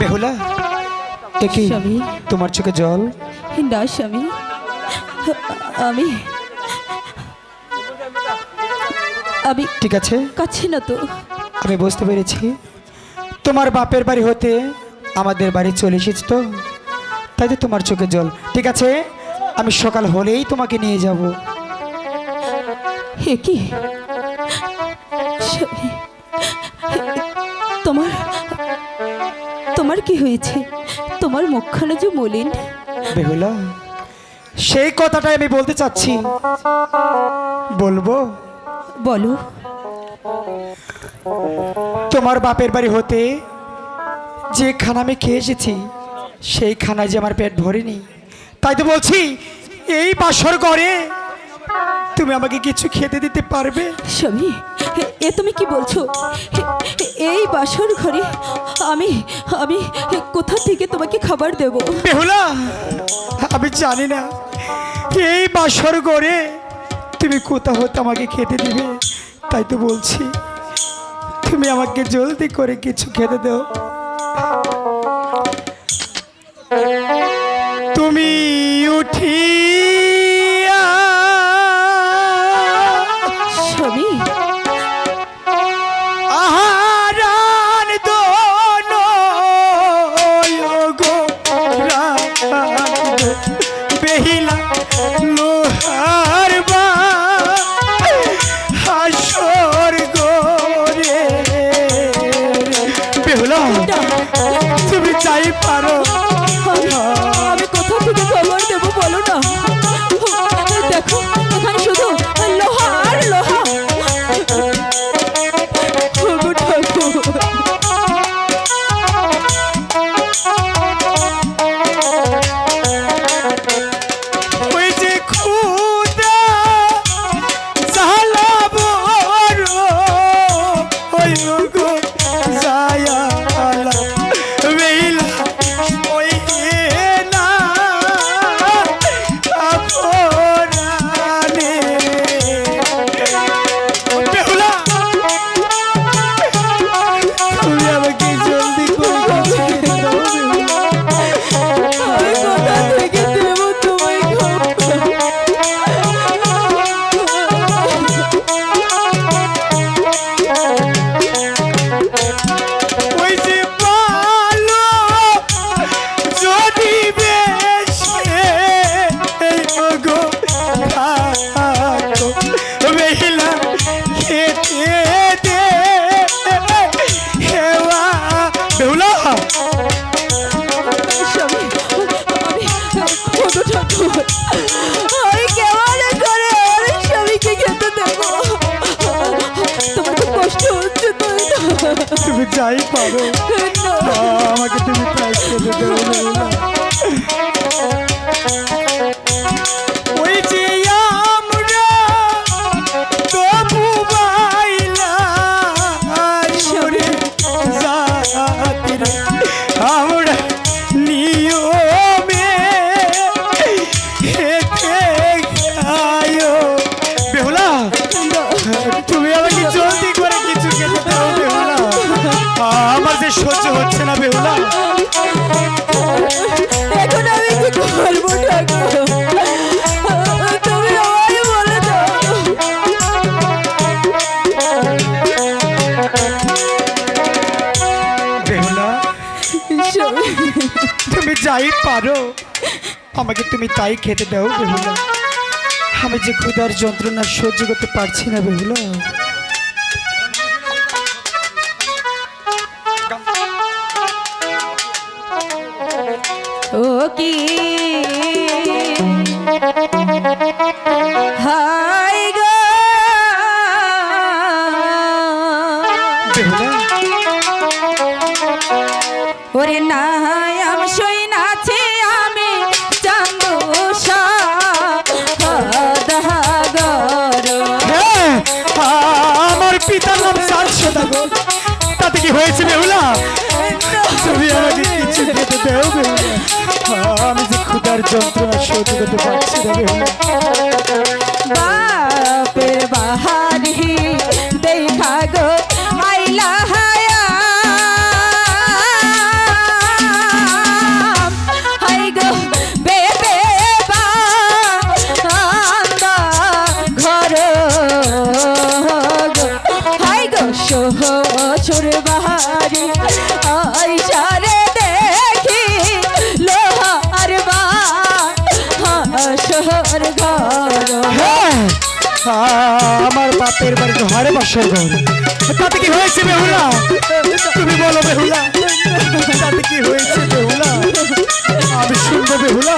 বেহুলা কি? স্বামী। তোমার চোখে জল? না স্বামী। আমি আমি ঠিক আছে। কাছে না তো। আমি বুঝতে পেরেছি। তোমার বাপের বাড়ি হতে আমাদের বাড়ি চলে এসেছি তো? তাই তো তোমার চোখে জল। ঠিক আছে আমি সকাল হলেই তোমাকে নিয়ে যাব। হে কি? তোমার তোমার কি হয়েছে? তোমার মুখখানা যে মলিন। বেহুলা সেই কথাটাই আমি বলতে চাচ্ছি। বলব? বলো। তোমার বাপের বাড়ি হতে যে খানা আমি খেয়ে এসেছি সেই খানায় যে আমার পেট ভরেনি তাই তো বলছি এই বাসর ঘরে তুমি আমাকে কিছু খেতে দিতে পারবে? স্বামী এ- তুমি কি বলছো? এই বাসর ঘরে আমি আমি কোথা থেকে তোমাকে খাবার দেব? বেহুলা, আমি জানি না। এই বাসর ঘরে তুমি কোথা হতে আমাকে খেতে দিবে? তাই তো বলছি। তুমি আমাকে জলদি করে কিছু খেতে দাও। পারো। তাই খেতে দাও বেহুলা আমি যে ক্ষুধার যন্ত্রণা সহ্য করতে পারছি না বেহুলা ও কি? হাই হয়েছে বেহুলা তুমি আমাকে কিছু খেতে দেও বেহুলা আমি যে ক্ষুধার যন্ত্রণা সহ্য করতে পারছি না বেহুলা আমার বাপের বাড়িতে হারে বাসর তাতে কি হয়েছে বেহুলা? তুমি বলো বেহুলা। তাতে কি হয়েছে বেহুলা? আমি শুনব বেহুলা?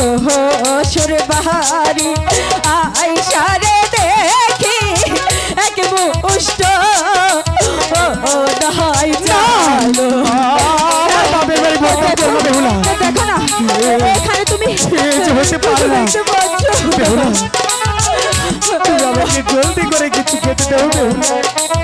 শ্বশুর বাহারি। আইসারে দেখি এক মুষ্ট। দেখো না এখানে তুমি না। জলদি করে কিছু খেতে দাও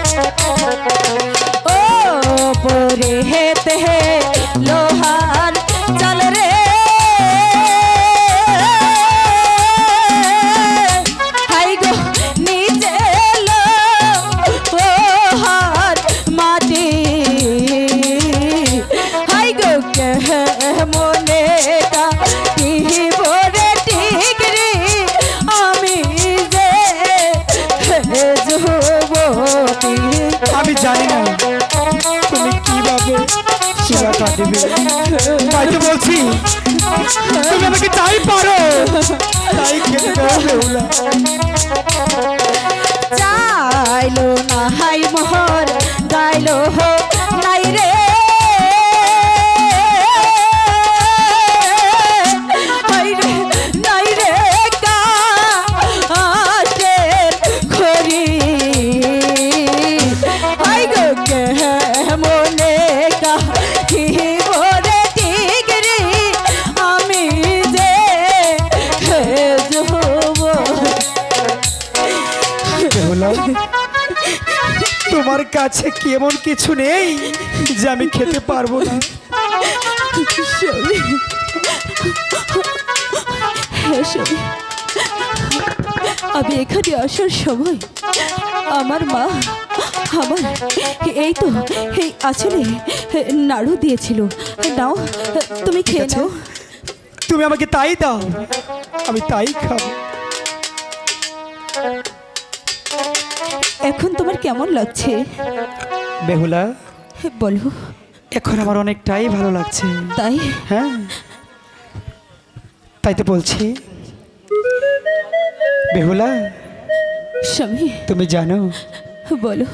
কাটবে তাই তো বলছি তুমি আমাকে তাই পারো। তাই খেতে দাও বেহুলা। চাইলো না হাই মোহর গাইলো হো কাছে কি এমন কিছু নেই যে আমি খেতে পারব না? হ্যাঁ আমি এখানে আসার সময় আমার মা আমার এই তো এই আচলে নাড়ু দিয়েছিল। নাও তুমি খেয়ে নাও। তুমি আমাকে তাই দাও আমি তাই খাব। এখন তোমার কেমন লাগছে? বেহুলা? বলো। এখন আমার অনেকটাই ভালো লাগছে। তাই? হ্যাঁ। তাই তো বলছি। বেহুলা? স্বামী? তুমি জানো? বলো।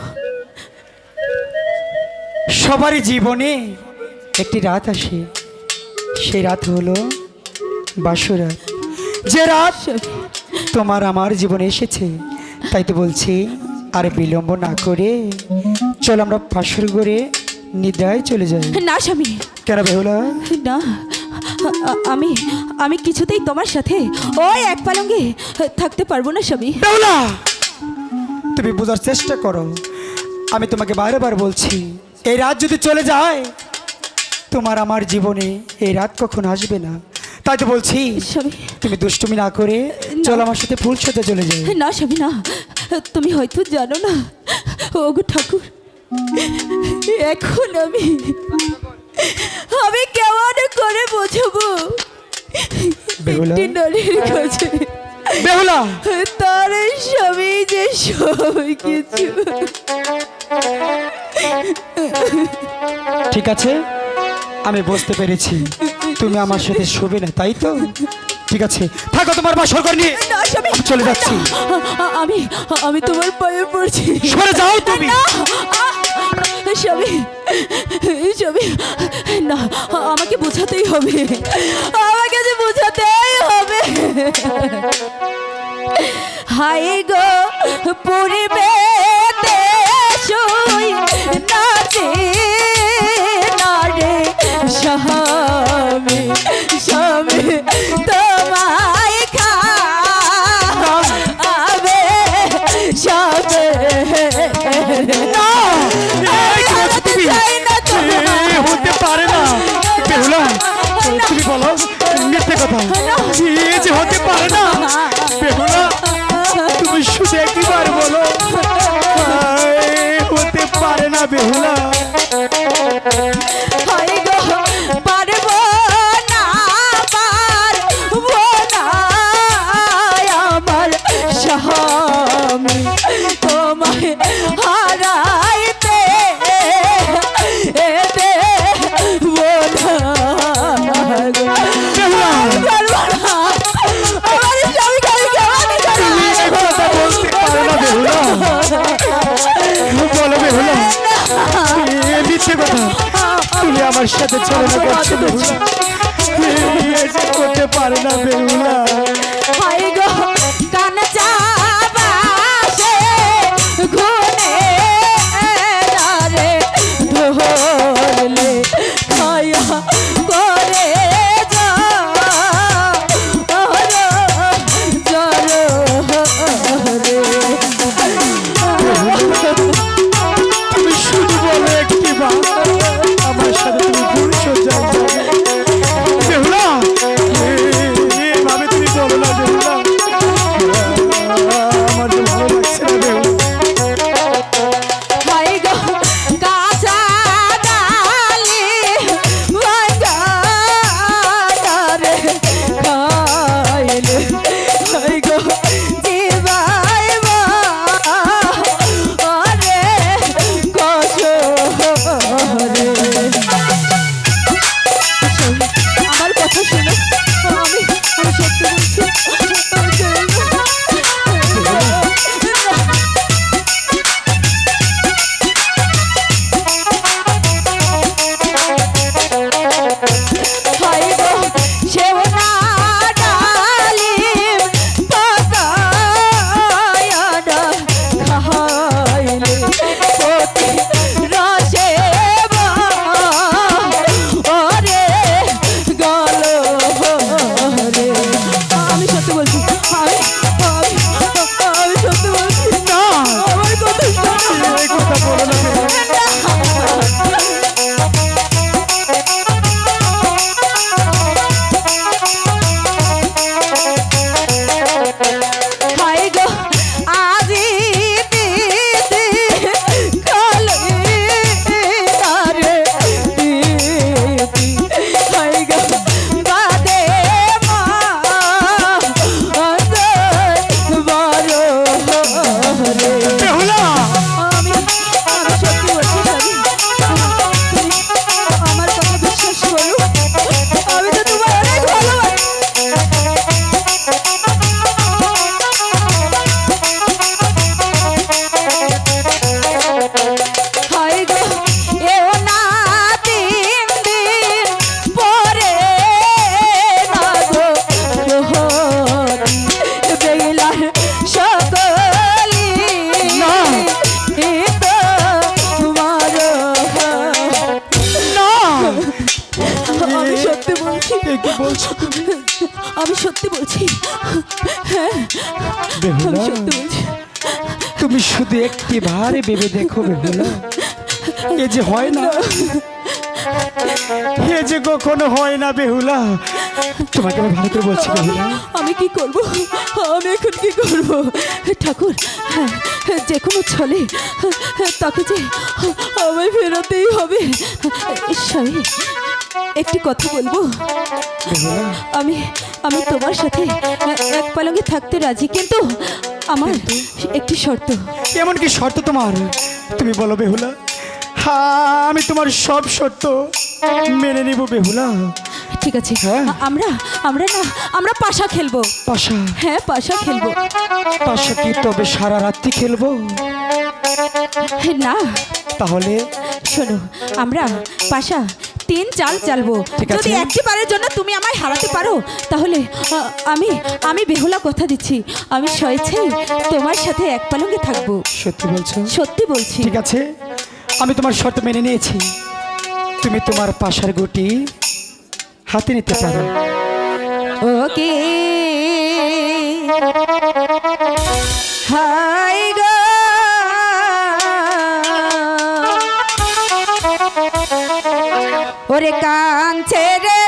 সবারই জীবনে একটি রাত আসে। সেই রাত হলো বাসরাত। যে রাত তোমার আমার জীবনে এসেছে তাই তো বলছি। আর বিলম্ব না করে চল আমরা বাসর করে নিদ্রায় চলে যাই। না স্বামী। কেন বেহুলা? না আমি আমি কিছুতেই তোমার সাথে ওই এক পালঙ্গে থাকতে পারব না স্বামী। বেহুলা! তুমি বোঝার চেষ্টা করো। আমি তোমাকে বারবার বলছি এই রাত যদি চলে যায় তোমার আমার জীবনে এই রাত কখন আসবে না। তাই তো বলছি। তুমি দুষ্টুমি না করে চল আমার সাথে ফুল সাথে চলে যাই। না স্বামী না। তুমি হয়তো জানো না। ওগো ঠাকুর এখন আমি আমি কেমন করে বোঝাবো? কাছে। বেহুলা। তার স্বামী যে সব কিছু। ঠিক আছে আমি বুঝতে পেরেছি। তুমি আমার সাথে শোবে না তাই তো? ঠিক আছে থাকো তোমার বাসর ঘর নিয়ে। চলে যাচ্ছি। আমি আমি তোমার পায়ে পড়ছি। সরে যাও তুমি। না স্বামী স্বামী না আমাকে বোঝাতেই হবে। আমাকে যে বোঝাতেই হবে। হাই গো পরিবেতে শুই নাচে না রে পারে না। বেহুলা, তুমি বলো, মিথ্যে কথা। এই যে হতে পারে না। বেহুলা, তুমি শুধু একবার বলো। হতে পারে না বেহুলা। তোমার সাথে যে করতে পারে না বেহুলা। আমি সত্যি বলছি। হ্যাঁ আমি বেহুলা সত্যি বলছি। তুমি শুধু একটি ভারে ভেবে দেখো বেহুলা। এ যে হয় না। এ যে কখনো হয় না বেহুলা। তোমাকে আমি ভালো করে বলছি বেহুলা। আমি কি করব? আমি এখন কি করব? ঠাকুর হ্যাঁ, যে কোনো ছলে তাকে যে আমায় ফেরাতেই হবে। স্বামী একটি কথা বলব। আমি আমি তোমার সাথে এক পালঙ্গে থাকতে রাজি কিন্তু আমার একটি শর্ত। এমন কি শর্ত তোমার? তুমি বলো বেহুলা। হ্যাঁ আমি তোমার সব শর্ত মেনে নিব বেহুলা। ঠিক আছে হ্যাঁ। আমরা আমরা না আমরা পাশা খেলব। পাশা? হ্যাঁ পাশা খেলব। পাশা কি তবে সারা রাত্রি খেলব? না। তাহলে? শোনো আমরা পাশা তিন চাল চালবো। যদি একটি বারের জন্য তুমি আমায় হারাতে পারো তাহলে আমি আমি বেহুলা কথা দিচ্ছি। আমি স্বেচ্ছায় তোমার সাথে এক পালঙ্গে থাকব। সত্যি বলছো? সত্যি বলছি। ঠিক আছে। আমি তোমার শর্ত মেনে নিয়েছি। তুমি তোমার পাশার গুটি হাতে নিতে পারো। ওকে। হাই গো। ওরে কাঞ্চে রে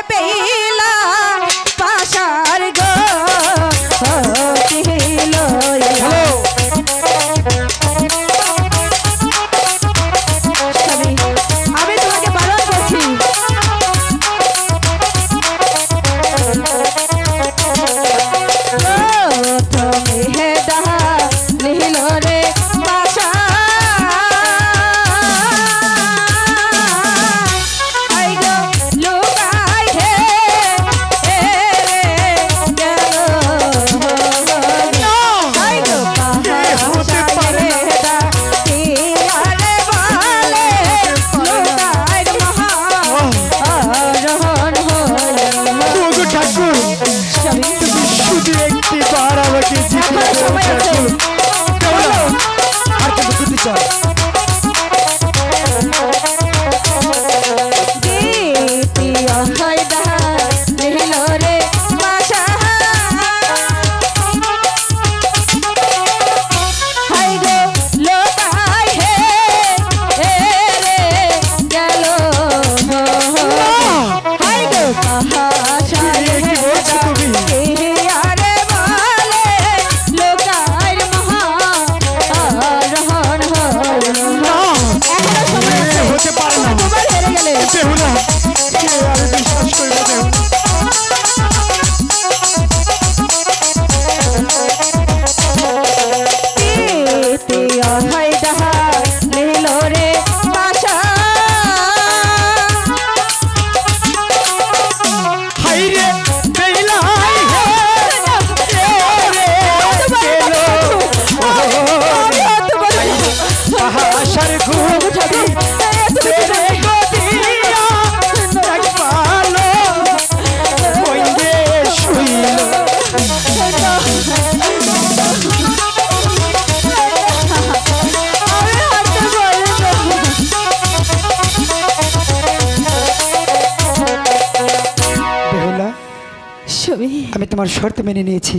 তোমার শর্ত মেনে নিয়েছি।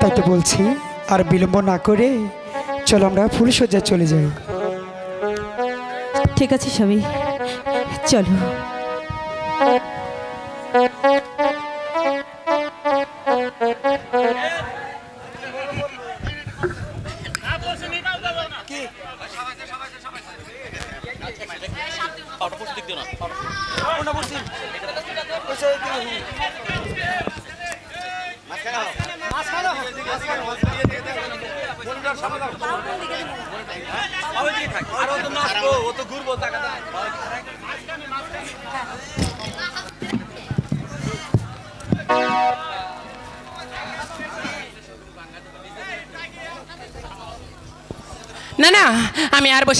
তাই তো বলছি, আর বিলম্ব না করে চলো আমরা ফুলশয্যায় চলে যাই। ঠিক আছে স্বামী, চলো।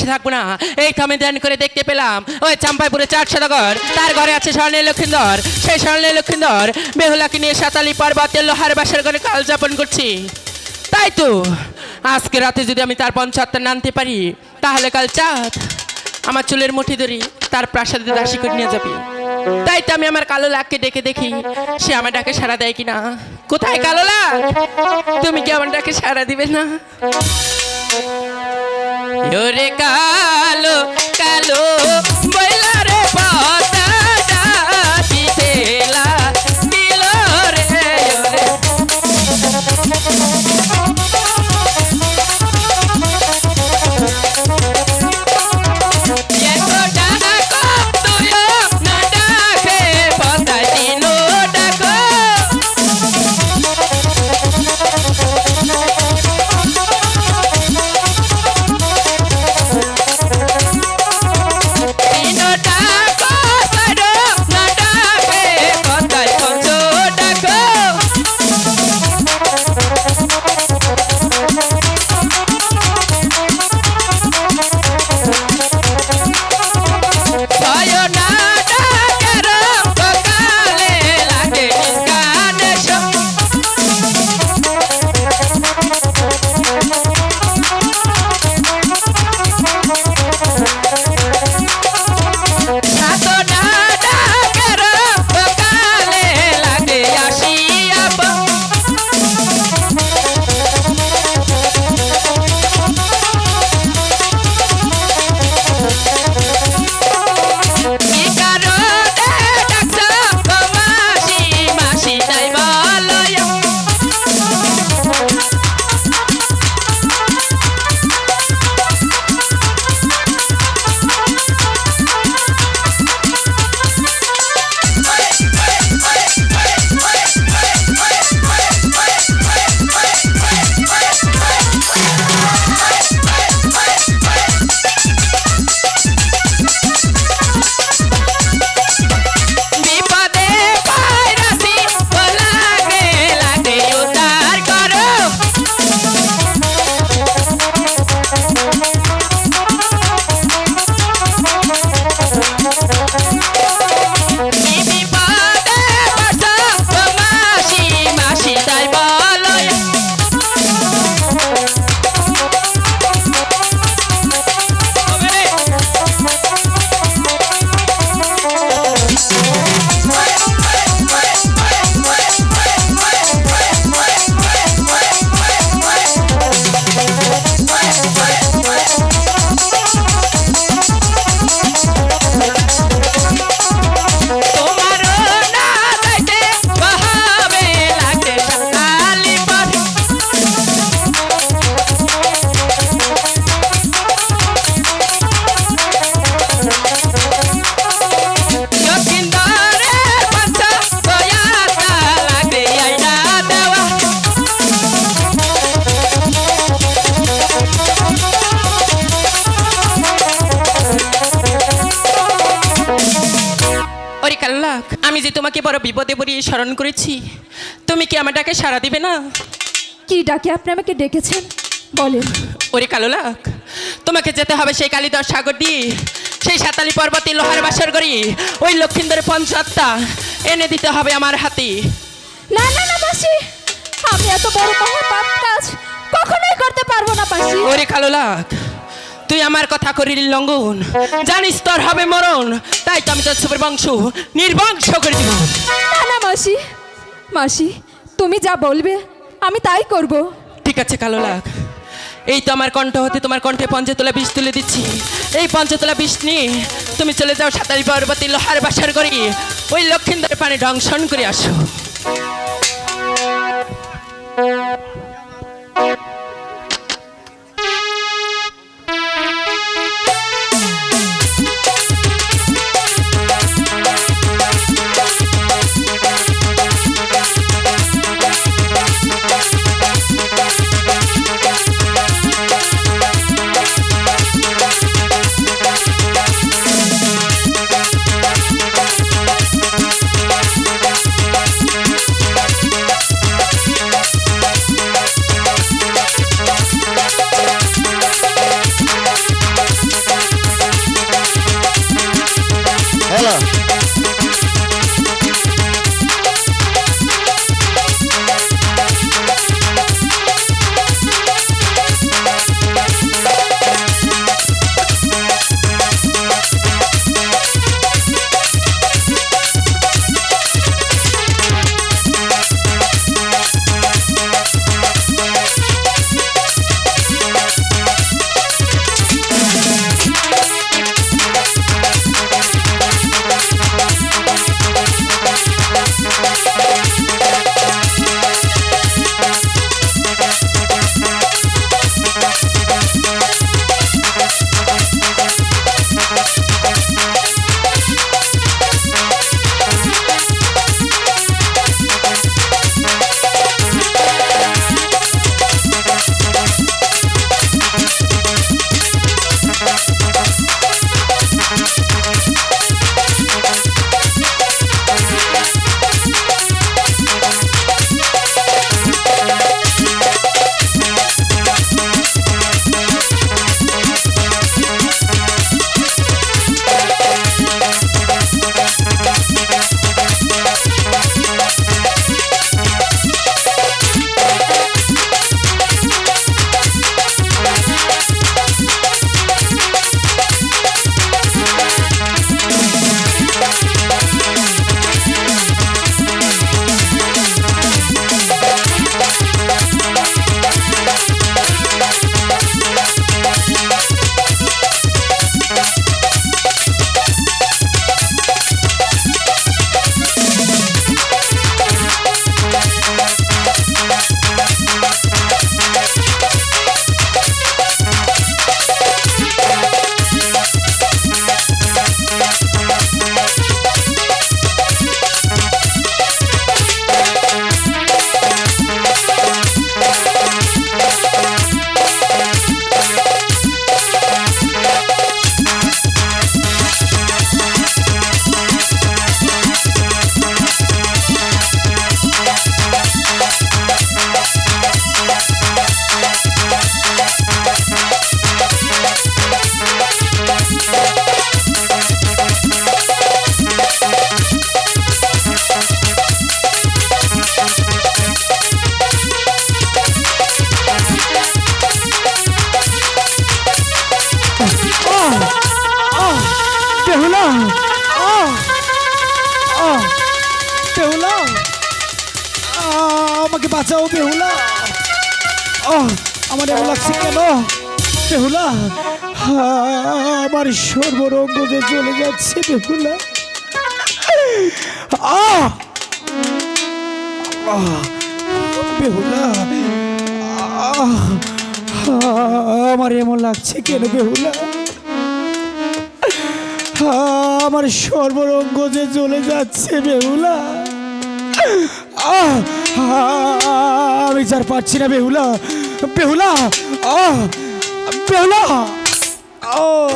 বসে থাকব না। এই আমি ধ্যান করে দেখতে পেলাম। ওই চাম্পাইপুরে চার সদাগর, তার ঘরে আছে স্বর্ণের লক্ষিন্দর। সেই স্বর্ণের লক্ষিন্দর, বেহুলাকে নিয়ে সাতালি পর্বতের লোহার বাসার ঘরে কাল যাপন করছি। তাই তো, আজকে রাতে যদি আমি তার পঞ্চাত্তর নামতে পারি, তাহলে কাল চাঁদ আমার চুলের মুঠি ধরি, তার প্রাসাদে দাসী করে নিয়ে যাবি। তাই তো আমি আমার কালো লাখকে ডেকে দেখি, সে আমার ডাকে সাড়া দেয় কিনা। কোথায় কালো লাখ তুমি কি আমার ডাকে সাড়া দিবে না? ওরে কালো কালো ওরে আমি যে তোমাকে বড় বিপদে পড়িয়ে স্মরণ করেছি তুমি কি আমার ডাকে সাড়া দিবে না? কি ডাকে আপনি আমাকে ডেকেছেন? বলেন। ওরে কালো লাখ তোমাকে যেতে হবে সেই কালিদাস সাগর দিয়ে সেই সাতালি পর্বতে লোহার বাসর করি ওই লক্ষিন্দরের পঞ্চাত্তা এনে দিতে হবে আমার হাতে। না না না মাসি আমি এত বড় মহা পাপ কাজ কখনোই করতে পারব না মাসি ওরে কালো লাগ তুই আমার কথা করিলি লঙ্ঘন। জানিস তোর হবে মরণ তাই তো আমি তোর সুপের বংশ নির্বংশ করে দিব। না না মাসি মাসি তুমি যা বলবে আমি তাই করব। ঠিক আছে কালো লাগ এই তো আমার কণ্ঠ হতে তোমার কণ্ঠে পঞ্চতলা বিষ তুলে দিচ্ছি। এই পঞ্চতলা বিষ নিয়ে তুমি চলে যাও সাঁতারি পর্বতী লোহার বাসার করি ওই লক্ষিন্দরের পানি ধ্বংসন করে আসো। বেহুলা আমাকে বাঁচাও, বেহুলা আমার এমন লাগছে কেন বেহুলা আমার সর্বরঙ্গ যে চলে যাচ্ছে, বেহুলা! বেহুলা! আমার এমন লাগছে কেন, বেহুলা আমার সর্বরঙ্গ যে চলে যাচ্ছে বেহুলা। আমি যার পারছি না বেহুলা। বেহুলা বেহুলা। আহ।